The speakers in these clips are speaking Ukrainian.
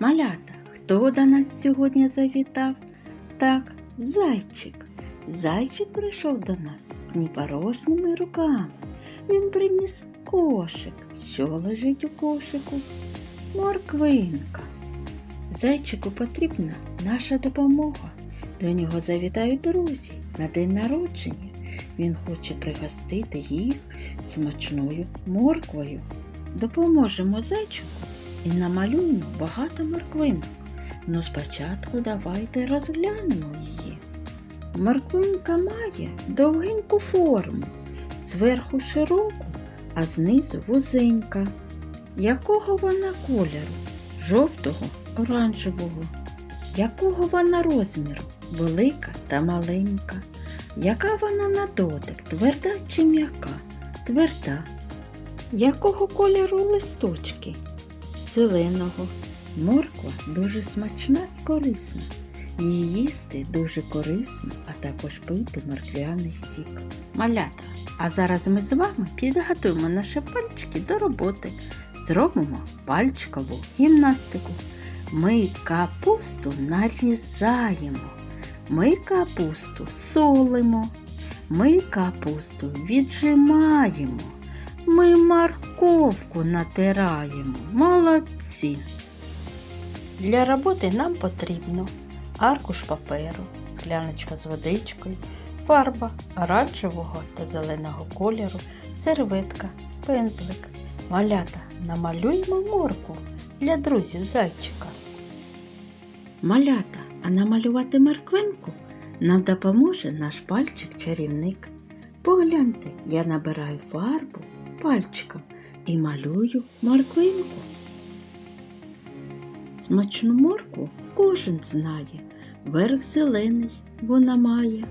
Малята, хто до нас сьогодні завітав? Так, зайчик. Зайчик прийшов до нас з непорожніми руками. Він приніс кошик. Що лежить у кошику? Морквинка. Зайчику потрібна наша допомога. До нього завітають друзі на день народження. Він хоче пригостити їх смачною морквою. Допоможемо зайчику і намалюємо багато морквинок. Ну спочатку давайте розглянемо її. Морквинка має довгеньку форму, зверху широку, а знизу вузенька. Якого вона кольору? Жовтого, оранжевого. Якого вона розміру? Велика та маленька. Яка вона на дотик? Тверда чи м'яка? Тверда. Якого кольору листочки? Зеленого. Морква дуже смачна і корисна. Її їсти дуже корисно, а також пити морквяний сік. Малята, а зараз ми з вами підготуємо наші пальчики до роботи. Зробимо пальчикову гімнастику. Ми капусту нарізаємо. Ми капусту солимо. Ми капусту віджимаємо. Ми морковку натираємо. Молодці. Для роботи нам потрібно аркуш паперу, скляночка з водичкою, фарба оранжевого та зеленого кольору, серветка, пензлик. Малята намалюємо морку для друзів зайчика. Малята, а намалювати морквинку нам допоможе наш пальчик-чарівник. Погляньте, я набираю фарбу пальчиком і малюю морквинку. Смачну моркву кожен знає, верх зелений вона має,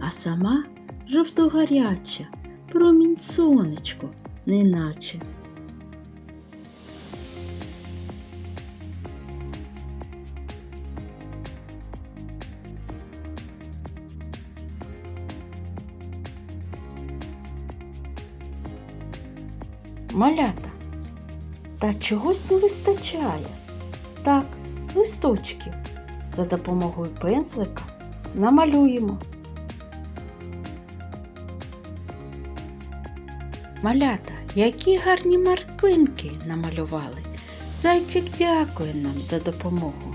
а сама жовто-гаряча, промінь сонечко, неначе. Малята, та чогось не вистачає. Так, листочків. За допомогою пензлика намалюємо. Малята, які гарні морквинки намалювали. Зайчик дякує нам за допомогу.